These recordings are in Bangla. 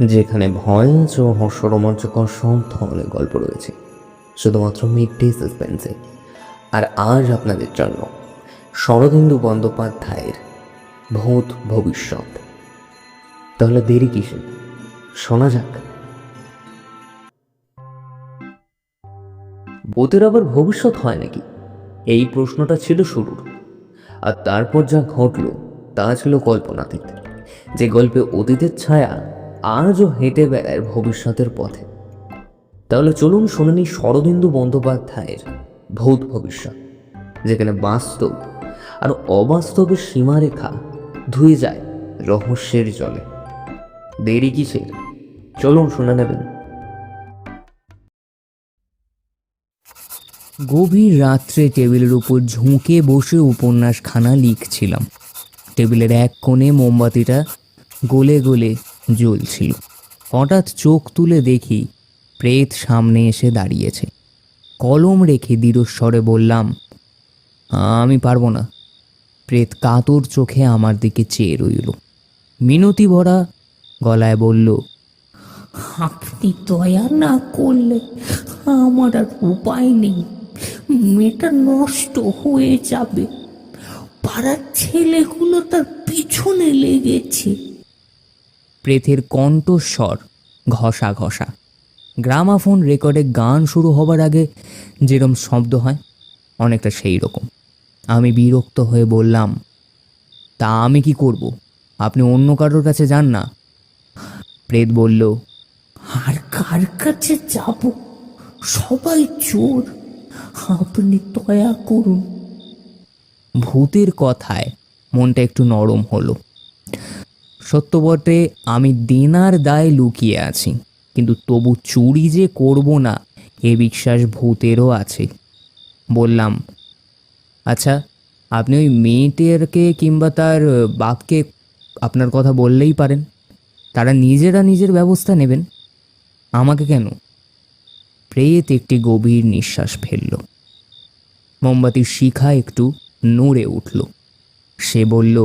যেখানে ভয়েস ও হর্ষরোমাঞ্চকর সব ধরনের গল্প রয়েছে, শুধুমাত্র মিড ডে সাসপেন্সে। আর আজ আপনাদের জন্য শরদিন্দু বন্দ্যোপাধ্যায়ের ভূত ভবিষ্যৎ। তাহলে দেরি কিসে শোনা যাক। ভূতের আবার ভবিষ্যৎ হয় নাকি? এই প্রশ্নটা ছিল শুরুর। আর তারপর যা ঘটল, তা ছিল কল্পনাতীত। যে গল্পে অতীতের ছায়া আজও হেঁটে বেড়ায় ভবিষ্যতের পথে। তাহলে চলুন শুনে নিই শরদিন্দু বন্দ্যোপাধ্যায়ের ভূত ভবিষ্যৎ, যেখানে বাস্তব আর অবাস্তবের সীমারেখা ধুয়ে যায় রহস্যের জলে। দেরি কিসের? চলুন শুনে নেবেন। গভীর রাত্রে টেবিলের উপর ঝুঁকে বসে উপন্যাসখানা লিখছিলাম। টেবিলের এক কোণে মোমবাতিটা গলে গলে জ্বলছিল। হঠাৎ চোখ তুলে দেখি প্রেত সামনে এসে দাঁড়িয়েছে। কলম রেখে দৃঢ়স্বরে বললাম, আমি পারব না। প্রেত কাতর চোখে আমার দিকে চেয়ে রইল। মিনতি ভরা গলায় বলল, আপনি দয়া না করলে আমার আর উপায় নেই। মেয়েটা নষ্ট হয়ে যাবে। পাড়ার ছেলেগুলো তার পিছনে লেগেছে। প্রেথের কণ্ঠস্বর ঘষা ঘষা। গ্রামাফোন রেকর্ডে গান শুরু হবার আগে যেরম শব্দ হয়, অনেকটা সেই রকম। আমি বিরক্ত হয়ে বললাম, তা আমি কি করব? আপনি অন্য কারোর কাছে যান না। প্রেত বলল, আর কার কাছে যাব? সবাই চোর। আপনি দয়া করুন। ভূতের কথায় মনটা একটু নরম হলো। সত্য বটে আমি দেনার দায় লুকিয়ে আছি, কিন্তু তবু চুরি যে করব না, এ বিশ্বাস ভূতেরও আছে। বললাম আচ্ছা আপনি ওই মেয়েটেরকে কিংবা তার বাপকে আপনার কথা বললেই পারেন। তারা নিজেরা নিজের ব্যবস্থা নেবেন। আমাকে কেন? প্রেত একটি গভীর নিঃশ্বাস ফেলল। মোমবাতির শিখা একটু নড়ে উঠল। সে বলল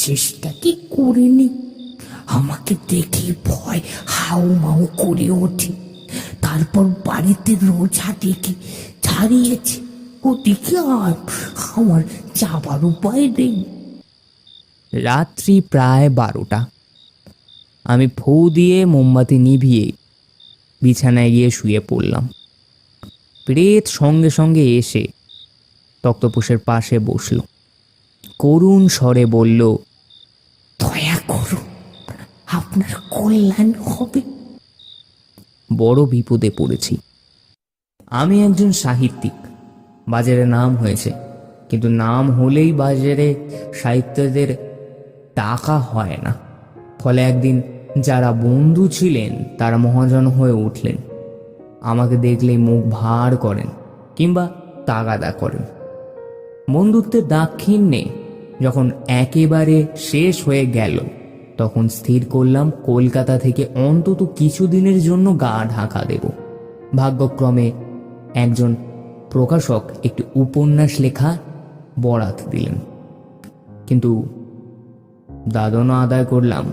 চেষ্টা কি করিনি? আমাকে দেখে ভয় হাউ মাউ করে ওঠে। তারপর বাড়িতে রোজা দেখে ছাড়িয়েছে। ওদিকে আর আমার যাবার উপায় নেই। রাত্রি প্রায় বারোটা। আমি ফু দিয়ে মোমবাতি নিভিয়ে বিছানায় গিয়ে শুয়ে পড়লাম। প্রেত সঙ্গে সঙ্গে এসে তক্তপোষের পাশে বসল। করুণ স্বরে বলল আপনার কল্যাণ হবে। বড় বিপদে পড়েছি। আমি একজন সাহিত্যিক। বাজারে নাম হয়েছে। কিন্তু নাম হলেই বাজারে সাহিত্যদের টাকা হয় না। ফলে একদিন যারা বন্ধু ছিলেন, তারা মহাজন হয়ে উঠলেন। আমাকে দেখলেই মুখ ভার করেন কিংবা তাগাদা করেন। বন্ধুত্বের দাক্ষিণ্যে যখন একেবারে শেষ হয়ে গেল তখন স্থির করলাম, কলকাতা থেকে অন্তত কিছুদিনের জন্য গা ঢাকা দেব। ভাগ্যক্রমে একজন প্রকাশক একটি উপন্যাস লেখা বরাত দিলেন। কিন্তু দাদনও আদায় করলাম।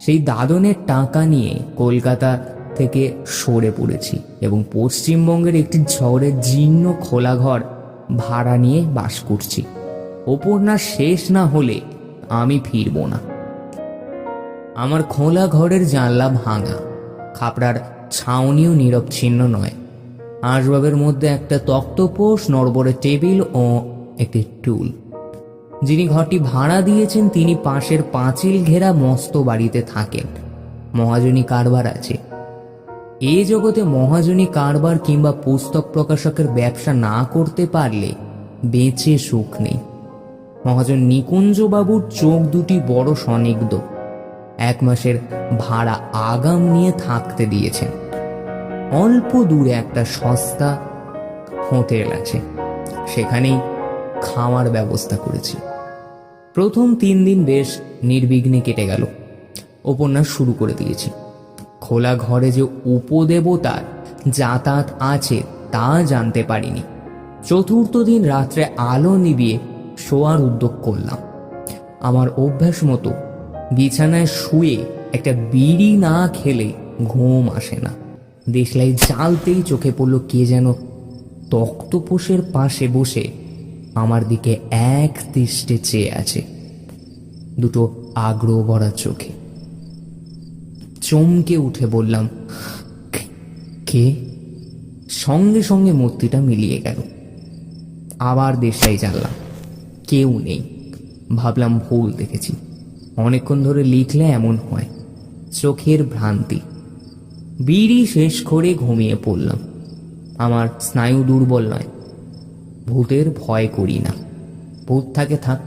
সেই দাদনের টাকা নিয়ে কলকাতা থেকে সরে পড়েছি এবং পশ্চিমবঙ্গের একটি শহরের জীর্ণ খোলা ঘর ভাড়া নিয়ে বাস করছি। উপন্যাস শেষ না হলে আমি ফিরব না। আমার খোলা ঘরের জানলা ভাঙা। খাপড়ার ছাউনিও নিরবচ্ছিন্ন নয়। আসবাবের মধ্যে একটা তক্তপোষ, নড়বড়ে টেবিল ও একটি টুল। যিনি ঘরটি ভাড়া দিয়েছেন, তিনি পাশের পাঁচিল ঘেরা মস্ত বাড়িতে থাকেন। মহাজনী কারবার আছে। এ জগতে মহাজনী কারবার কিংবা পুস্তক প্রকাশকের ব্যবসা না করতে পারলে বেঁচে সুখ নেই। মহাজন নিকুঞ্জবাবুর চোখ দুটি বড় সনিগ্ধ। এক মাসের ভাড়া আগাম নিয়ে থাকতে দিয়েছেন। অল্প দূরে একটা সস্তা হোটেল আছে। সেখানেই খাওয়ার ব্যবস্থা করেছি। প্রথম তিন দিন বেশ নির্বিঘ্নে কেটে গেল। উপন্যাস শুরু করে দিয়েছি। খোলা ঘরে যে উপদেবতার যাতায়াত আছে তা জানতে পারিনি। চতুর্থ দিন রাত্রে আলো নিবিয়ে শোয়ার উদ্যোগ করলাম। আমার অভ্যাস মতো বিছানায় শুয়ে একটা বিড়ি না খেলে ঘুম আসে না। দেশলাই জ্বালতেই চোখে পড়ল কে যেন তক্তপোষের পাশে বসে আমার দিকে এক দৃষ্টে চেয়ে আছে। দুটো আগ্রহ ভরা চোখে। চমকে উঠে বললাম, "কে- কে? সঙ্গে সঙ্গে মূর্তিটা মিলিয়ে গেল। আবার দেশলাই জানলাম কেউ নেই। ভাবলাম ভুল দেখেছি। অনেকক্ষণ ধরে লিখলে এমন হয়, চোখের ভ্রান্তি। বিড়ি শেষ করে ঘুমিয়ে পড়লাম। আমার স্নায়ু দুর্বল নয়। ভূতের ভয় করি না। ভূত থাকে থাক,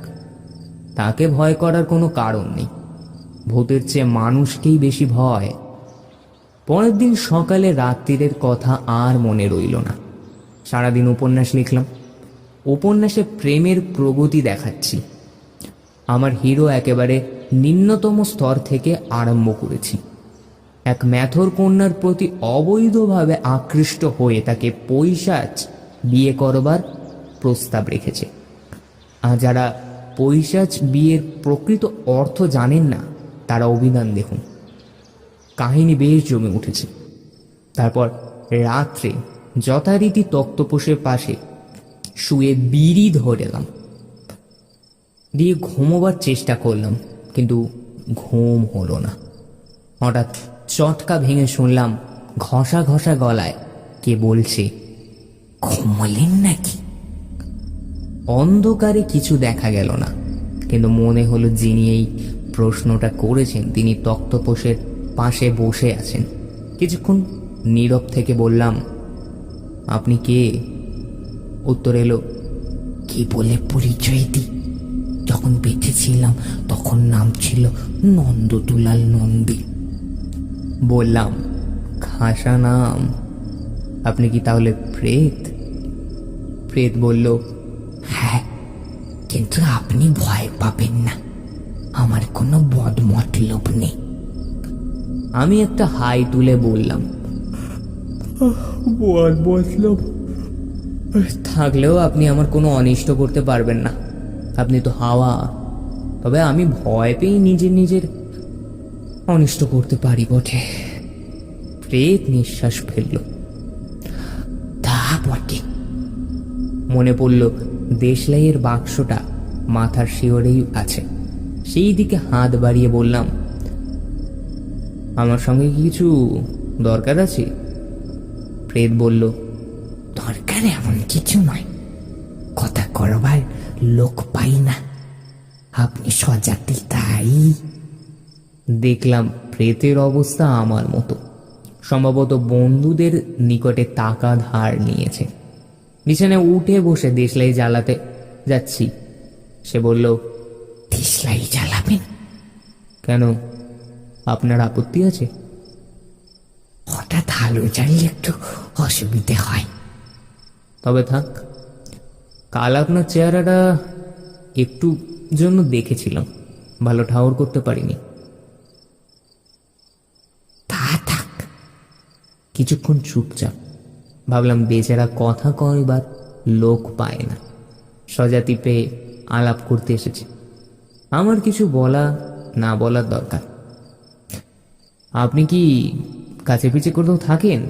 তাকে ভয় করার কোনো কারণ নেই। ভূতের চেয়ে মানুষকেই বেশি ভয়। পরের দিন সকালে রাত্রিরের কথা আর মনে রইল না। সারাদিন উপন্যাস লিখলাম। উপন্যাসে প্রেমের প্রগতি দেখাচ্ছি। আমার হিরো একেবারে নিম্নতম স্তর থেকে আরম্ভ করেছি। এক ম্যাথর কন্যার প্রতি অবৈধভাবে আকৃষ্ট হয়ে তাকে পৈশাচ বিয়ে করবার প্রস্তাব রেখেছে। আর যারা পৈশাচ বিয়ের প্রকৃত অর্থ জানেন না, তারা অভিধান দেখুন। কাহিনী বেশ জমে উঠেছে। তারপর রাত্রে যথারীতি তক্তপোষের পাশে শুয়ে বিড়ি ধরেলাম দিয়ে ঘুমোবার চেষ্টা করলাম। কিন্তু ঘুম হলো না। হঠাৎ চটকা ভেঙে শুনলাম ঘষা ঘষা গলায় কে বলছে, ঘুমলেন নাকি? অন্ধকারে কিছু দেখা গেল না, কিন্তু মনে হলো যিনি এই প্রশ্নটা করেছেন তিনি তক্তপোষের পাশে বসে আছেন। কিছুক্ষণ নীরব থেকে বললাম, আপনি কে? উত্তর এলো, কি বলে পরিচয় দিই? যখন বেঁচে ছিলাম তখন নাম ছিল নন্দদুলাল নন্দী। বললাম, খাসা নাম, আপনি কি তাহলে প্রেত? প্রেত বলল হ্যাঁ কিন্তু আপনি ভয় পাবেন না, আমার কোনো মতলব নেই। আমি একটা হাই তুলে বললাম থাকলেও আপনি আমার কোনো অনিষ্ট করতে পারবেন না। আপনি তো হাওয়া। তবে আমি ভয় পেয়ে নিজের নিজের অনিষ্ট করতে পারি বটে। প্রেত নিঃশ্বাস ফেলল। তা বটে। মনে পড়ল দেশলাইয়ের বাক্সটা মাথার শিওরেই আছে। সেই দিকে হাত বাড়িয়ে বললাম, আমার সঙ্গে কিছু দরকার আছে? প্রেত বলল, দরকার এমন কিছু নয়। কথা করবার লোক পাই না। আপনি সজাতি তাই? দেখলাম প্রেতের অবস্থা আমার মতো। সম্ভবত বন্ধুদের নিকটে টাকা ধার নিয়েছে। বিছানায় উঠে বসে দেশলাই জ্বালাতে যাচ্ছি। সে বলল দেশলাই জ্বালাবেন? কেন? আপনার আপত্তি আছে? হঠাৎ আলো জ্বালিয়ে একটু অসুবিধে হয়। তবে থাক কাল আপনার চেহারাটা একটু জন্য দেখেছিলাম। ভালো ঠাউর করতে পারিনি। তা থাক। কিছুক্ষণ চুপচাপ। ভাবলাম বেচারা কথা কয়বার লোক পায় না। স্বজাতি পেয়ে আলাপ করতে এসেছে। আমার কিছু বলা, না বলার দরকার। আপনি কি কাছে পিছে কোথাও থাকেন?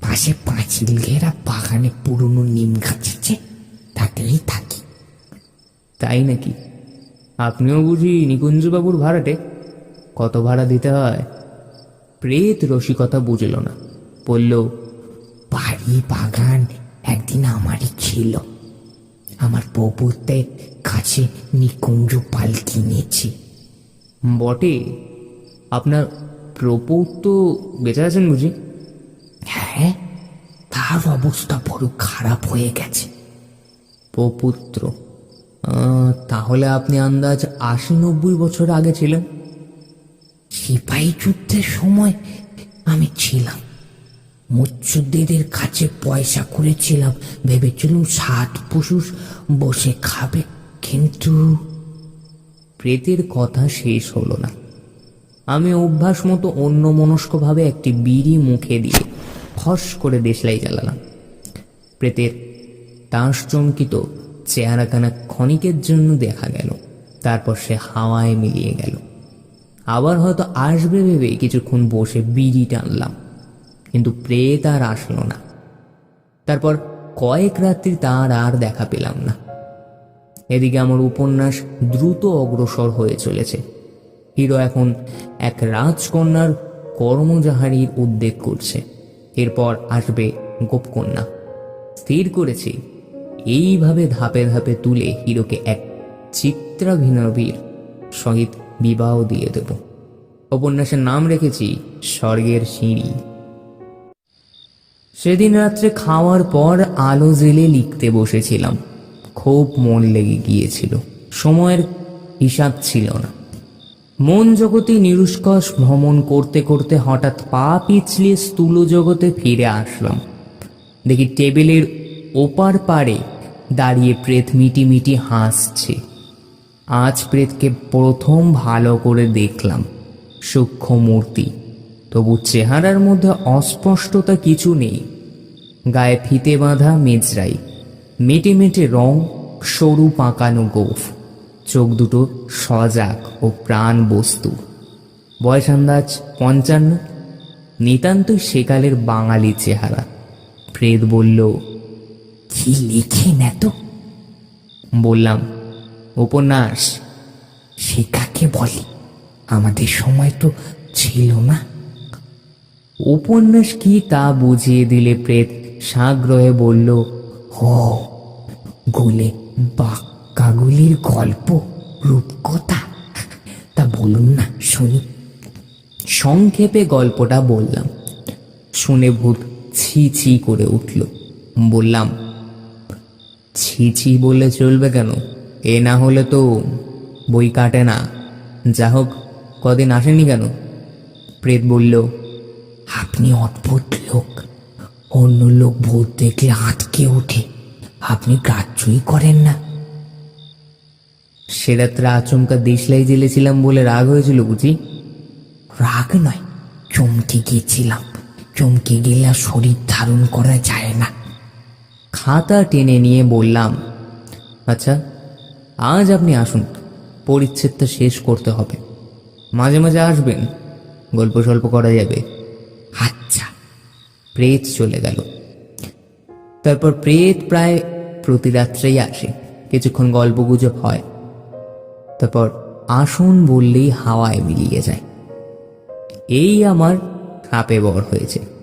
পাশে পাঁচিল ঘেরা বাগানে পুরনো নিম গাছ। আছে থাকি। তাই নাকি? আপনিও বুঝি নিকুঞ্জবাবুর ভাড়াটে? কত ভাড়া দিতে হয়? প্রেত রসিকতা বুঝল না। বলল, বাড়ি বাগান একদিন আমারই ছিল। আমার বউপুতের কাছে নিকুঞ্জ পাল কিনেছি বটে, আপনার প্রপৌত তো বেঁচে আছেন বুঝি? হ্যাঁ তার অবস্থা বড় খারাপ হয়ে গেছে। প্রপুত্র আহ, তাহলে আপনি আন্দাজ আশি নব্বই বছর আগে ছিলেন? সিপাহী যুদ্ধের সময় আমি ছিলাম। মুচ্ছুদ্দিদের কাছে পয়সা করেছিলাম। ভেবেছিলাম সাত পশুষ বসে খাবে কিন্তু প্রেতের কথা শেষ হলো না। আমি অভ্যাস মতো অন্য মনস্কভাবে একটি বিড়ি মুখে দিয়ে ফস করে দেশলাই জ্বালালাম। প্রেতের তাঁস চমকিত চেহারাখানা ক্ষণিকের জন্য দেখা গেল। তারপর সে হাওয়ায় মিলিয়ে গেল। আবার হয়তো আসবে ভেবে কিছুক্ষণ বসে বিড়ি টানলাম, কিন্তু প্রেত আর আসলো না। তারপর কয়েক রাত্রি তার আর দেখা পেলাম না। এদিকে আমার উপন্যাস দ্রুত অগ্রসর হয়ে চলেছে। হিরো এখন এক রাজকন্যার কর্মজাহারির উদ্বেগ করছে। এরপর আসবে গোপকন্যা। স্থির করেছি এইভাবে ধাপে ধাপে তুলে হিরোকে এক চিত্রাভিনবীর সহিত বিবাহ দিয়ে দেব। উপন্যাসের নাম রেখেছি স্বর্গের সিঁড়ি। সেদিন রাত্রে খাওয়ার পর আলো জেলে লিখতে বসেছিলাম। খুব মন লেগে গিয়েছিল। সময়ের হিসাব ছিল না। মন জগতে নিরুষ্কস ভ্রমণ করতে করতে হঠাৎ পা পিছলিয়ে স্থূল জগতে ফিরে আসলাম। দেখি টেবিলের ওপার পারে দাঁড়িয়ে প্রেত মিটি মিটি হাসছে। আজ প্রেতকে প্রথম ভালো করে দেখলাম, সূক্ষ্ম মূর্তি। তবু চেহারার মধ্যে অস্পষ্টতা কিছু নেই। গায়ে ফিতে বাঁধা মেজরাই, মেটে মেটে রং, সরু পাকানো গোফ, চোখ দুটো সজাগ ও প্রাণ বস্তু। বয়স আন্দাজ পঞ্চান্ন। নিতান্তই সেকালের বাঙালি চেহারা। প্রেত বলল কি লেখেন এত বললাম, উপন্যাস, সে কাকে বলে? আমাদের সময় তো ছিল না। উপন্যাস কি তা বুঝিয়ে দিলে প্রেত সাগ্রহে বলল, ও, গোলে বাক্কাগুলির গল্প, রূপকথা। তা বলুন না, শুনি। সংক্ষেপে গল্পটা বললাম। শুনে ভূত ছি ছি করে উঠল। বললাম ছি ছি বলে চলবে কেন? এ না হলে তো বই কাটে না। যা হোক, কদিন আসেনি কেন? প্রেত বলল, আপনি অদ্ভুত লোক। অন্য লোক ভূত দেখলে আটকে ওঠে। আপনি গ্রাহ্যই করেন না। সে রাত্রে আচমকা দেশলাই জেলেছিলাম বলে রাগ হয়েছিল বুঝি? রাগ নয়, চমকে গিয়েছিলাম চমকে গেলে শরীর ধারণ করা যায় না। খাতা টেনে নিয়ে বললাম আচ্ছা আজ আপনি আসুন, পরিচ্ছেদটা শেষ করতে হবে। মাঝে মাঝে আসবেন, গল্প স্বল্প করা যাবে। আচ্ছা প্রেত চলে গেল। তারপর প্রেত প্রায় প্রতি রাত্রেই আসে, কিছুক্ষণ গল্প গুজব হয়। তারপর আসুন বললেই হাওয়ায় মিলিয়ে যায়। এই আমার খাপে বর হয়েছে।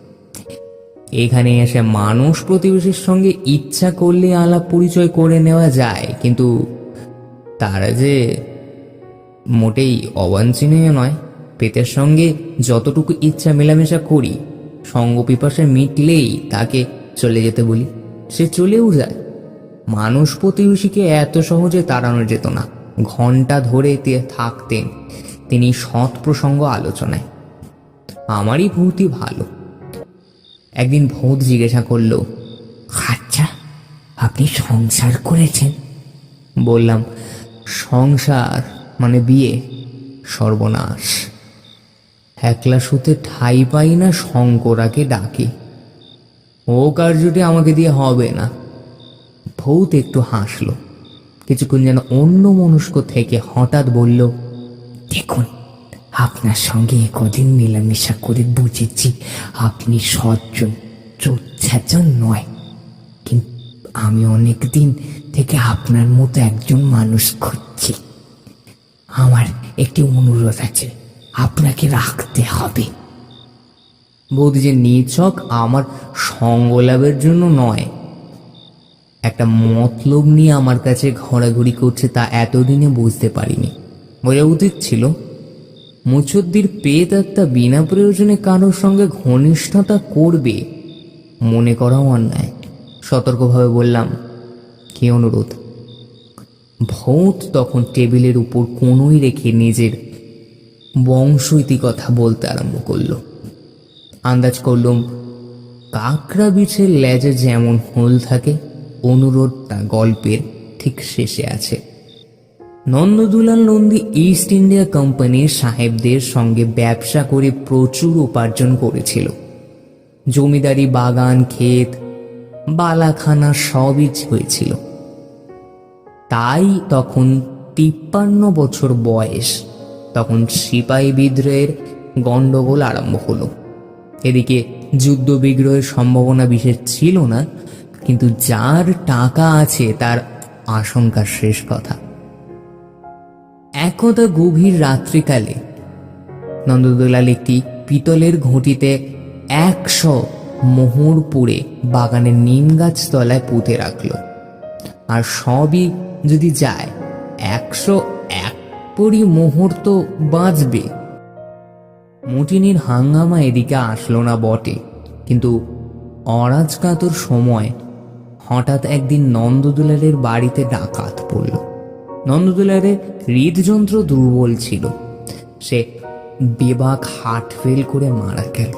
এখানে এসে মানুষ প্রতিবেশীর সঙ্গে ইচ্ছা করলে আলাপ পরিচয় করে নেওয়া যায়, কিন্তু তারা যে মোটেই অবাঞ্ছনীয় নয় পেতের সঙ্গে যতটুকু ইচ্ছা মেলামেশা করি, সঙ্গ পিপাসে মিটলেই তাকে চলে যেতে বলি, সে চলেও যায়। মানুষ প্রতিবেশীকে এত সহজে তাড়ানো যেত না, ঘণ্টা ধরে থাকতেন, তিনি সৎ প্রসঙ্গ আলোচনায়। আমারই ভূতি ভালো। একদিন ভূত জিজ্ঞাসা করল আচ্ছা আপনি সংসার করেছেন? বললাম, সংসার মানে বিয়ে, সর্বনাশ। একলা সুতে ঠাই পাই না, শঙ্করাকে ডাকি। ও কার্যটি আমাকে দিয়ে হবে না। ভৌত একটু হাসলো, কিছুক্ষণ যেন অন্য মনস্ক থেকে হঠাৎ বলল, দেখুন আপনার সঙ্গে কদিন মেলামেশা করে বুঝেছি আপনি সজ্জন, চোচ্ছাচন নয়। কিন্তু আমি অনেক দিন থেকে আপনার মতো একজন মানুষ খুঁজছি। আমার একটি অনুরোধ আছে, আপনাকে রাখতে হবে। বৌদি যে নিছক আমার সঙ্গ লাভের জন্য নয়। একটা মতলব নিয়ে আমার কাছে ঘোরাঘুরি করছে তা এতদিনে বুঝতে পারিনি। বোঝা উচিত ছিল? মুচুদ্দির পেট একটা বিনা প্রয়োজনে কারোর সঙ্গে ঘনিষ্ঠতা করবে? মনে করাও অন্যায়। সতর্কভাবে বললাম, কি অনুরোধ? ভৌত তখন টেবিলের উপর কোনোই রেখে নিজের বংশ কথা বলতে আরম্ভ করল। আন্দাজ করলুম, কাঁকড়া বিছের লেজে যেমন হোল থাকে, অনুরোধটা গল্পের ঠিক শেষে আছে। নন্দদুলাল নন্দী ইস্ট ইন্ডিয়া কোম্পানির সাহেবদের সঙ্গে ব্যবসা করে প্রচুর উপার্জন করেছিল। জমিদারি বাগান, ক্ষেত, বালাখানা সবই হয়েছিল। তাই তখন তিপ্পান্ন বছর বয়স তখন সিপাহী বিদ্রোহের গণ্ডগোল আরম্ভ হলো। এদিকে যুদ্ধ বিগ্রহের সম্ভাবনা বিশেষ ছিল না, কিন্তু যার টাকা আছে তার আশঙ্কা শেষ কথা। একদা গভীর রাত্রিকালে। নন্দদোলাল একটি পিতলের ঘটিতে একশো মোহর পুড়ে বাগানের নিম গাছ তলায় পুঁতে রাখল। আর সবই যদি যায়, একশো এক পরি মোহর তো বাঁচবে। মটিনির হাঙ্গামা এদিকে আসলো না বটে, কিন্তু অরাজকাতর সময় হঠাৎ একদিন নন্দদুলালের বাড়িতে ডাকাত পড়ল। নন্দদুলালের হৃদযন্ত্র দুর্বল ছিল। সে বেবাক হাট ফেল করে মারা গেল।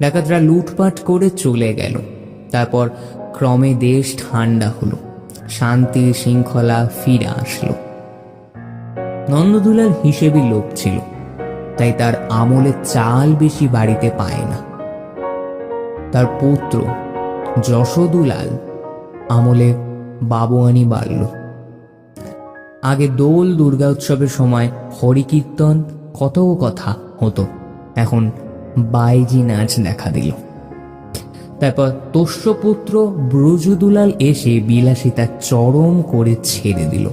ডাকাতরা লুটপাট করে চলে গেল। তারপর ক্রমে দেশ ঠান্ডা হলো। শান্তি শৃঙ্খলা ফিরে আসলো। নন্দদুলাল হিসেবে লোক ছিল। তাই তার আমলে চাল বেশি বাড়িতে পায় না। তার পুত্র যশোদুলাল আমলে বাবুয়ানি বাড়ল। আগে দোল দুর্গা উৎসবের সময় হরিকীর্তন কত কথা হতো। এখন বাইজি নাচ দেখা দিল। তারপর তোষ্যপুত্র ব্রজদুলাল এসে বিলাসিতা চরম করে ছেড়ে দিল।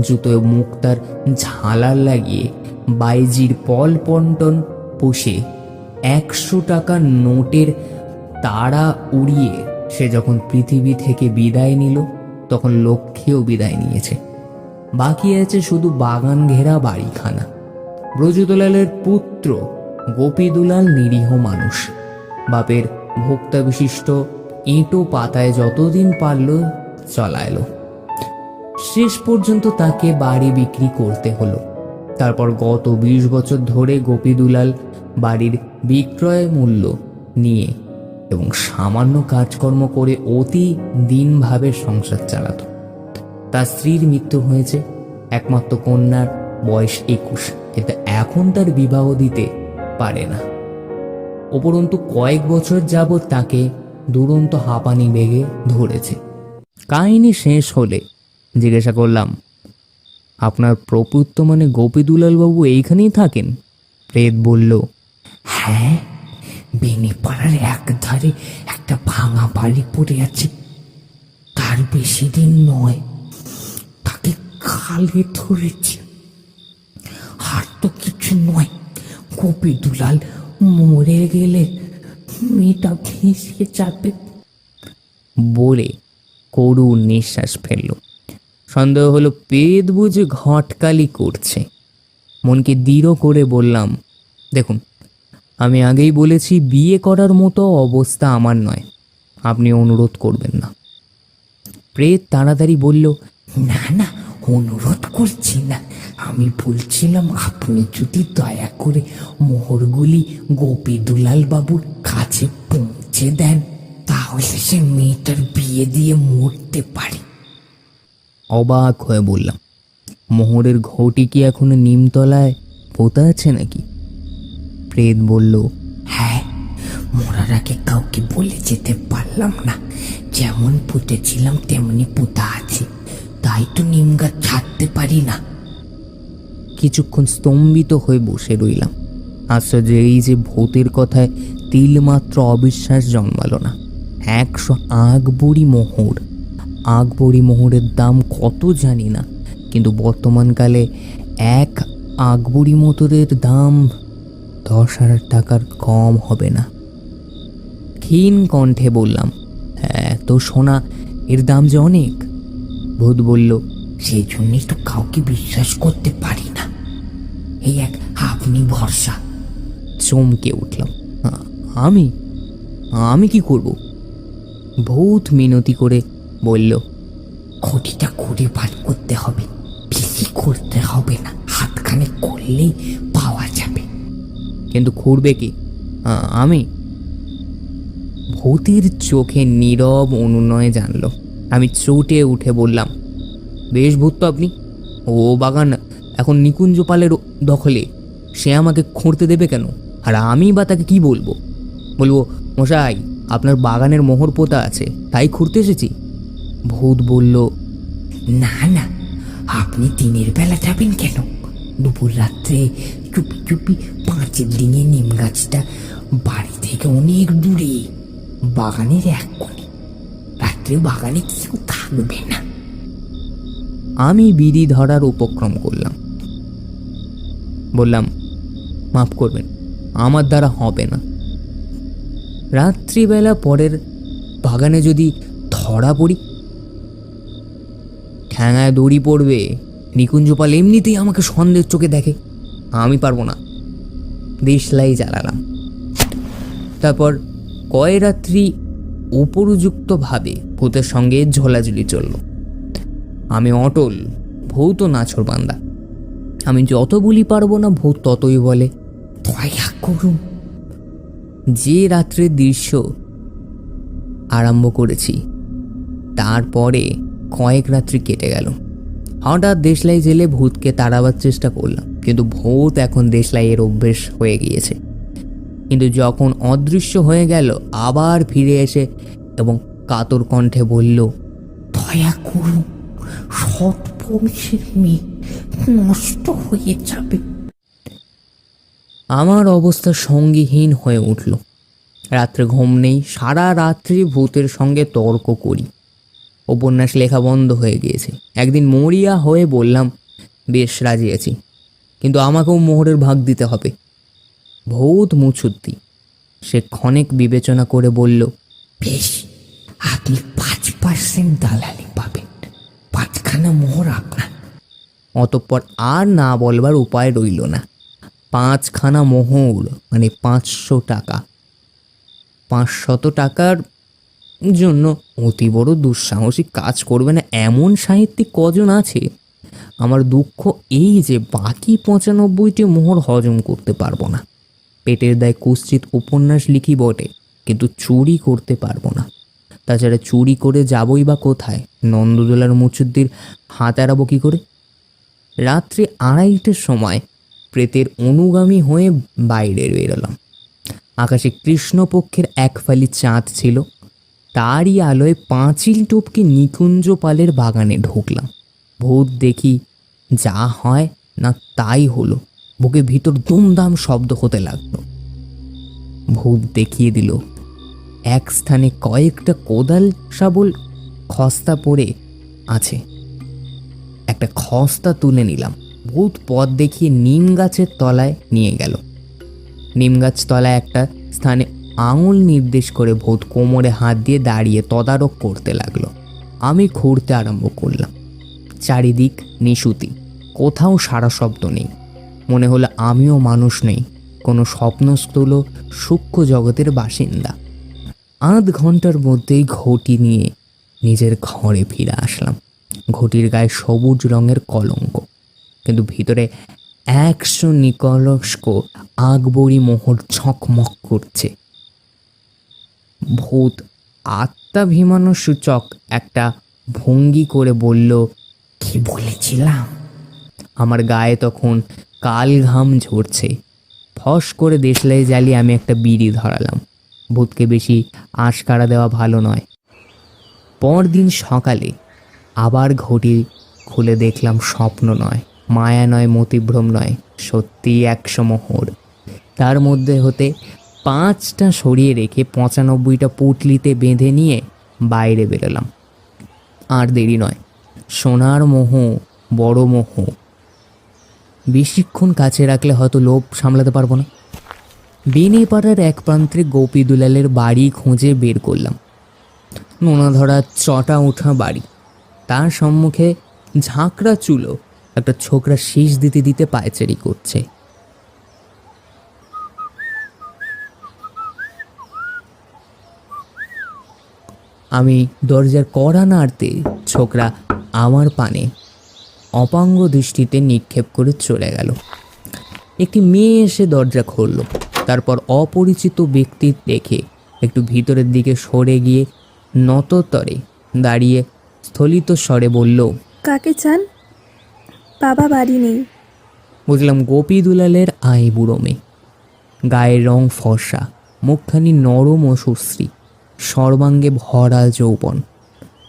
জুতোয় মুখ তার ঝালার লাগিয়ে বাইজির পল পন্টন পুষে একশো টাকার নোটের তারা উড়িয়ে সে যখন পৃথিবী থেকে বিদায় নিল, তখন লক্ষ্যেও বিদায় নিয়েছে। বাকি আছে শুধু বাগান ঘেরা বাড়িখানা। ব্রজদুলালের পুত্র গোপীদুলাল নিরীহ মানুষ। বাপের ভোক্তা বিশিষ্ট ইঁটো পাতায় যতদিন পারল চলাইলো। শেষ পর্যন্ত তাকে বাড়ি বিক্রি করতে হলো। তারপর গত বিশ বছর ধরে গোপীদুলাল বাড়ির বিক্রয় মূল্য নিয়ে এবং সামান্য কাজকর্ম করে অতি দিনভাবে সংসার চালাতো। তার স্ত্রীর মৃত্যু হয়েছে, একমাত্র কন্যার বয়স একুশ। কিন্তু এখন তার বিবাহ দিতে পারে না। উপরন্তু কয়েক বছর যাবৎ তাকে দুরন্ত হাঁপানি বেগে ধরেছে। কাহিনী শেষ হলে জিজ্ঞাসা করলাম, আপনার প্রপুত্র মানে গোপীদুলাল বাবু এইখানেই থাকেন? প্রেত বলল হ্যাঁ বেনিপাড়ার এক ধারে একটা ভাঙা বাড়ি পড়ে আছে। তার বেশি দিন নয়। খালে ধরেছে। আর তো কিছু নয় কপি দুলাল মরে গেলে মেয়েটা ভেসে যাবে। বলে করুণ নিঃশ্বাস ফেলল। সন্দেহ হলো পেদ বুঝে ঘটকালি করছে। মনকে দৃঢ় করে বললাম দেখুন আমি আগেই বলেছি বিয়ে করার মতো অবস্থা আমার নয়। আপনি অনুরোধ করবেন না। প্রেত তাড়াতাড়ি বলল না না অনুরোধ করছি না। আমি বলছিলাম আপনি যদি দয়া করে মোহরগুলি গোপী দুলাল বাবুর কাছে পৌঁছে দেন তাহলে সে মেয়েটার বিয়ে দিয়ে মরতে পারে। অবাক হয়ে বললাম মোহরের ঘটি কি এখনও নিমতলায় পোতা আছে নাকি? প্রেত বলল হ্যাঁ মরার আগে কাউকে বলে যেতে পারলাম না। যেমন পুঁতেছিলাম তেমনি পোতা আছে। তাই তো নিম গাছ ছাড়তে পারি না। কিছুক্ষণ স্তম্ভিত হয়ে বসে রইলাম। আশ্চর্য, এই যে ভূতের কথায় তিলমাত্র অবিশ্বাস জন্মালো না। একশো আগবড়ি মোহর। আগবড়ি মোহরের দাম কত জানি না, কিন্তু বর্তমানকালে এক আগবড়ি মোটরের দাম দশ হাজার টাকার কম হবে না। ক্ষীণ কণ্ঠে বললাম হ্যাঁ তো সোনা, এর দাম যে অনেক? ভূত বলল সেই জন্যই তো কাউকে বিশ্বাস করতে পারি না। এই এক আপনি ভরসা। চমকে উঠলাম। আমি? আমি কি করব? ভূত মিনতি করে বলল ঘটিটা করে বার করতে হবে। বেশি করতে হবে না। হাতখানে করলেই পাওয়া যাবে। কিন্তু খুঁড়বে কি? আমি? ভূতের চোখে নীরব অনুনয় জানলো। আমি চোটে উঠে বললাম, বেশ ভূত তো আপনি। ও বাগান, এখন নিকুঞ্জ পালের দখলে, সে আমাকে খুঁড়তে দেবে কেন? আর আমি বা তাকে কি বলব? বলব, মশাই, আপনার বাগানের মোহর পোতা আছে, তাই খুঁড়তে এসেছি। ভূত বলল, না না, আপনি দিনের বেলা যাবেন কেন? দুপুর রাত্রে চুপি চুপি পাঁচের দিনে নিম গাছটা বাড়ি থেকে অনেক দূরে, বাগানের এক কোণে রাত্রে বাগানে কেউ থাকবে না। আমি বিড়ি ধরার উপক্রম করলাম। বললাম, মাফ করবেন, আমার দ্বারা হবে না। রাত্রিবেলা পরের বাগানে যদি ধরা পড়ি, ঠ্যাঙায় দড়ি পড়বে নিকুঞ্জপাল এমনিতেই আমাকে সন্দেহের চোখে দেখে, আমি পারব না। দেশলাই জ্বালালাম। তারপর কয় রাত্রি উপরযুক্তভাবে ভূতের সঙ্গে ঝোলাঝুলি চলল। আমি অটল, ভূত নাছর বান্দা। আমি যত বলি পারব না, ভূত ততই বলে দয়া করুন। যে রাত্রের দৃশ্য আরম্ভ করেছি, তারপরে কয়েক রাত্রি কেটে গেল। হঠাৎ দেশলাই জেলে ভূতকে তাড়াবার চেষ্টা করলাম, কিন্তু ভূত এখন দেশলাইয়ের অভ্যেস হয়ে গিয়েছে। কিন্তু যখন অদৃশ্য হয়ে গেল, আবার ফিরে এসে এবং কাতর কণ্ঠে বলল, দয়া করুন সৎবংশের মেয়ে নষ্ট হয়ে যাবে। আমার অবস্থা সঙ্গীহীন হয়ে উঠল। রাত্রে ঘুম নেই, সারা রাত্রি ভূতের সঙ্গে তর্ক করি। উপন্যাস লেখা বন্ধ হয়ে গিয়েছে। একদিন মরিয়া হয়ে বললাম, বেশ, রাজি আছি। কিন্তু আমাকেও মোহরের ভাগ দিতে হবে। ভূত মুছুদ্দি। সে ক্ষণিক বিবেচনা করে বলল, বেশ, আপনি পাঁচ পার্সেন্ট দালালি পাবেন। পাঁচখানা মোহর আপনার অতঃপর আর না বলবার উপায় রইল না। পাঁচখানা মোহর মানে পাঁচশো টাকা। পাঁচশত টাকার জন্য অতি বড় দুঃসাহসিক কাজ করবে না এমন সাহিত্যিক কজন আছে? আমার দুঃখ এই যে বাকি পঁচানব্বইটি মোহর হজম করতে পারব না। পেটের দায় কুশ্চিত উপন্যাস লিখি বটে, কিন্তু চুরি করতে পারব না। তাছাড়া চুরি করে যাবই বা কোথায়? নন্দদোলার মুচুদ্দির হাত এড়াবো কী করে? রাত্রি আড়াইটের সময় প্রেতের অনুগামী হয়ে বাইরে বেরোলাম। আকাশে কৃষ্ণপক্ষের এক ফালি চাঁদ ছিল। তারই আলোয় পাঁচিল টপকে নিকুঞ্জ পালের বাগানে ঢুকলাম। ভূত দেখি যা হয় না তাই হলো। বুকে ভিতর দুমদাম শব্দ হতে লাগল। ভূত দেখিয়ে দিল, এক স্থানে কয়েকটা কোদাল, শাবল, খস্তা পড়ে আছে। একটা খস্তা তুলে নিলাম। ভূত পথ দেখিয়ে নিম গাছের তলায় নিয়ে গেল। নিম গাছ তলায় একটা স্থানে আঙুল নির্দেশ করে ভূত কোমরে হাত দিয়ে দাঁড়িয়ে তদারক করতে লাগল। আমি খুঁড়তে আরম্ভ করলাম। চারিদিক নিশুতি, কোথাও সারা শব্দ নেই। মনে হলো আমিও মানুষ নেই। কোনো স্বপ্নস্থল সূক্ষ্ম জগতের বাসিন্দা। আধ ঘণ্টার মধ্যেই ঘটি নিয়ে নিজের ঘরে ফিরে আসলাম। ঘটির গায়ে সবুজ রঙের কলঙ্ক। কিন্তু ভিতরে একশো নিকলস্ক আগবরি মোহর ঝকমক করছে। ভূত আত্মাভিমানু সূচক একটা ভঙ্গি করে বলল, কি বলেছিলাম? আমার গায়ে তখন কাল ঘাম ঝরছে। ফস করে দেশলাই জ্বালিয়ে আমি একটা বিড়ি ধরালাম। ভূতকে বেশি আশকারা দেওয়া ভালো নয়। পরদিন সকালে আবার ঘটি খুলে দেখলাম স্বপ্ন নয়, মায়া নয়, মতিভ্রম নয় সত্যি একশো মোহর তার মধ্যে হতে পাঁচটা সরিয়ে রেখে পঁচানব্বইটা পুটলিতে বেঁধে নিয়ে বাইরে বেরোলাম। আর দেরি নয়, সোনার মোহ, বড় মোহ বেশিক্ষণ কাছে রাখলে হয়তো লোভ সামলাতে পারব না। বেনেপাড়ার এক প্রান্তে গোপী দুলালের বাড়ি খুঁজে বের করলাম। নোনা ধরা চটা উঠা বাড়ি। তার সম্মুখে ঝাঁকড়া চুলো একটা ছোকরা শেষ দিতে দিতে পায়চারি করছে। আমি দরজার কড়া নাড়তে ছোকরা আমার পানে অপাঙ্গ দৃষ্টিতে নিক্ষেপ করে চলে গেল। একটি মেয়ে এসে দরজা খুলল তারপর অপরিচিত ব্যক্তি দেখে একটু ভিতরের দিকে সরে গিয়ে নততরে দাঁড়িয়ে স্থলিত স্বরে বলল কাকে চান? বাবা বাড়ি নেই। বুঝলাম গোপী দুলালের আয় বুড়ো মেয়ে। গায়ের রং ফর্সা মুখখানি নরম ও সুশ্রী সর্বাঙ্গে ভরা যৌবন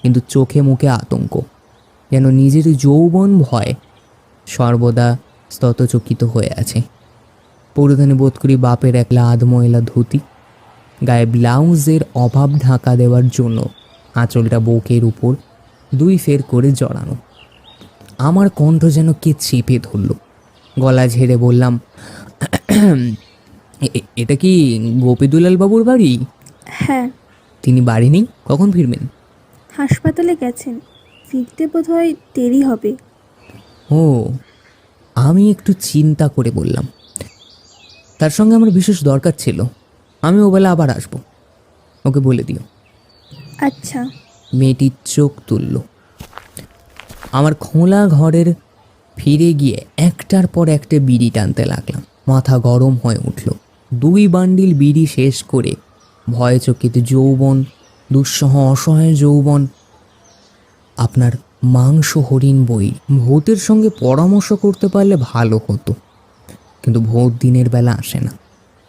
কিন্তু চোখে মুখে আতঙ্ক। যেন নিজের যৌবন ভয় সর্বদা স্ততচকিত হয়ে আছে। পরিধানে বোধ করি বাপের এক লাদ ময়লা ধুতি গায়ে ব্লাউজের অভাব ঢাকা দেওয়ার জন্য আঁচলটা বুকের উপর দুই ফের করে জড়ানো। আমার কণ্ঠ যেন কে চেপে ধরল। গলা ঝেড়ে বললাম "এ- এ- এটা কি গোপীদুলাল বাবুর বাড়ি? হ্যাঁ। তিনি বাড়ি নেই? কখন ফিরবেন? হাসপাতালে গেছেন। ফিরতে বোধহয় দেরি হবে। ও আমি একটু চিন্তা করে বললাম। তার সঙ্গে আমার বিশেষ দরকার ছিল। আমি ওবেলা আবার আসব। ওকে বলে দিও। আচ্ছা। মেয়েটির চোখ তুলল। আমার খোলা ঘরের ফিরে গিয়ে একটার পর একটা বিড়ি টানতে লাগলাম। মাথা গরম হয়ে উঠল। দুই বান্ডিল বিড়ি শেষ করে ভয়চকিত যৌবন দুঃসহ অসহায় যৌবন আপনার মাংস হরিণ বই ভূতের সঙ্গে পরামর্শ করতে পারলে ভালো হতো। কিন্তু ভোট দিনের বেলা আসে না।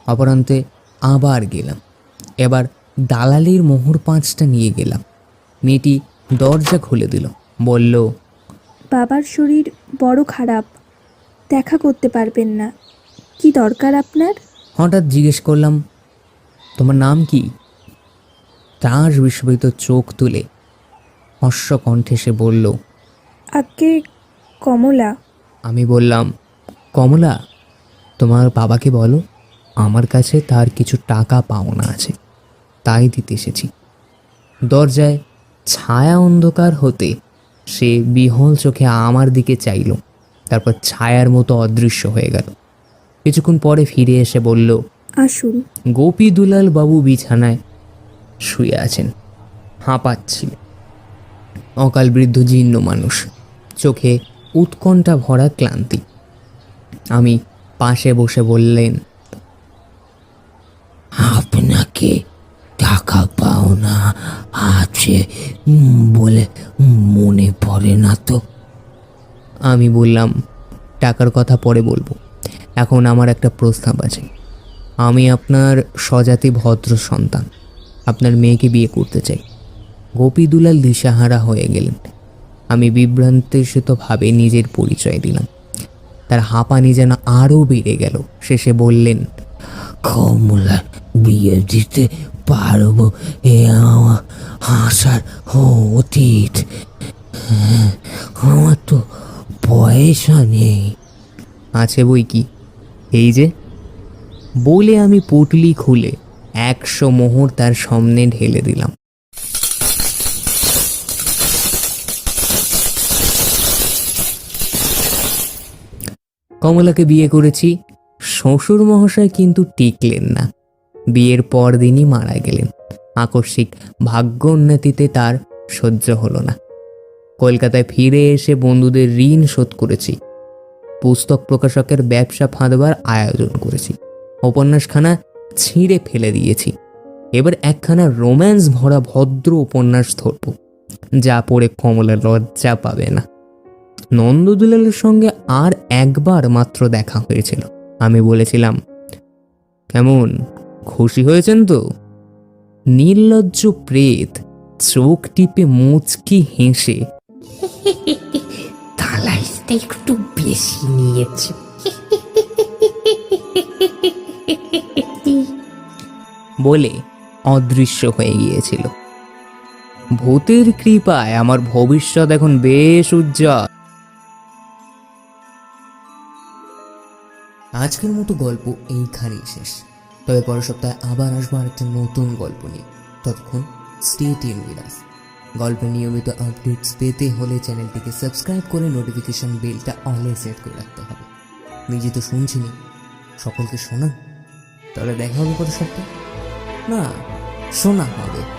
অপরান্তে আবার গেলাম। এবার দালালির মোহর পাঁচটা নিয়ে গেলাম। মেয়েটি দরজা খুলে দিল। বলল বাবার শরীর বড় খারাপ। দেখা করতে পারবেন না। কি দরকার আপনার? হঠাৎ জিজ্ঞেস করলাম তোমার নাম কি? তার বিস্মিত চোখ তুলে হর্ষ কণ্ঠে সে বলল আগে কমলা। আমি বললাম কমলা তোমার বাবাকে বলো আমার কাছে তার কিছু টাকা পাওনা আছে তাই দিতে এসেছি। দরজায় ছায়া অন্ধকার হতে সে বিহল চোখে আমার দিকে চাইল তারপর ছায়ার মতো অদৃশ্য হয়ে গেল। কিছুক্ষণ পরে ফিরে এসে বলল আসুন। গোপী দুলাল বাবু বিছানায় শুয়ে আছেন হাঁপাচ্ছিল। অকাল বৃদ্ধ জীর্ণ মানুষ। চোখে উৎকণ্ঠা ভরা ক্লান্তি। আমি পাশে বসে বললেন, আপনাকে টাকা পাও না, আছে বলে মনে পড়ে না তো? আমি বললাম, টাকার কথা পরে বলব। এখন আমার একটা প্রস্তাব আছে। আমি আপনার স্বজাতি ভদ্র সন্তান। আপনার মেয়েকে বিয়ে করতে চাই। গোপী দুলাল দিশাহারা হয়ে গেলেন। আমি বিভ্রান্তিসিতভাবে নিজের পরিচয় দিলাম। তার হাঁপানি যেন আরও বেড়ে গেল। শেষে বললেন কমলা বিয়ে দিতে পারব এ আমার হাসার অতীত। হ্যাঁ, আমার তো পয়সা নেই। আছে বই কি? এই যে। বলে আমি পুটলি খুলে একশো মোহর তার সামনে ঢেলে দিলাম। কমলাকে বিয়ে করেছি শ্বশুর মহাশয় কিন্তু টিকলেন না। বিয়ের পর দিনই মারা গেলেন। আকস্মিক ভাগ্য উন্নতিতে তার সহ্য হলো না। কলকাতায় ফিরে এসে বন্ধুদের ঋণ শোধ করেছি। পুস্তক প্রকাশকের ব্যবসা ফাঁদবার আয়োজন করেছি। উপন্যাসখানা ছিঁড়ে ফেলে দিয়েছি। এবার একখানা রোম্যান্স ভরা ভদ্র উপন্যাস ধরব, যা পড়ে কমলা লজ্জা পাবে না। নন্দদুলালের সঙ্গে আর একবার মাত্র দেখা হয়েছিল। আমি বলেছিলাম, কেমন? খুশি হয়েছেন তো? নির্লজ্জ প্রেত চোখ টিপে মুচকি হেসে একটু বেশি নিয়েছে। বলে অদৃশ্য হয়ে গিয়েছিল। ভূতের কৃপায় আমার ভবিষ্যৎ এখন বেশ উজ্জ্বল। আজকের মতো গল্প এইখানেই শেষ। তবে পরের সপ্তাহে আবার আসব আরেকটা নতুন গল্প নিয়ে। ততক্ষণ স্টে টিউন উইথ গল্পের নিয়মিত আপডেটস পেতে হলে চ্যানেলটিকে সাবস্ক্রাইব করে নোটিফিকেশন বেলটা অলে সেট করে রাখতে হবে। নিজে তো শুনছিনি। সকলকে শোনান। তাহলে দেখা হবে পরের সপ্তাহে? না, শোনা হবে।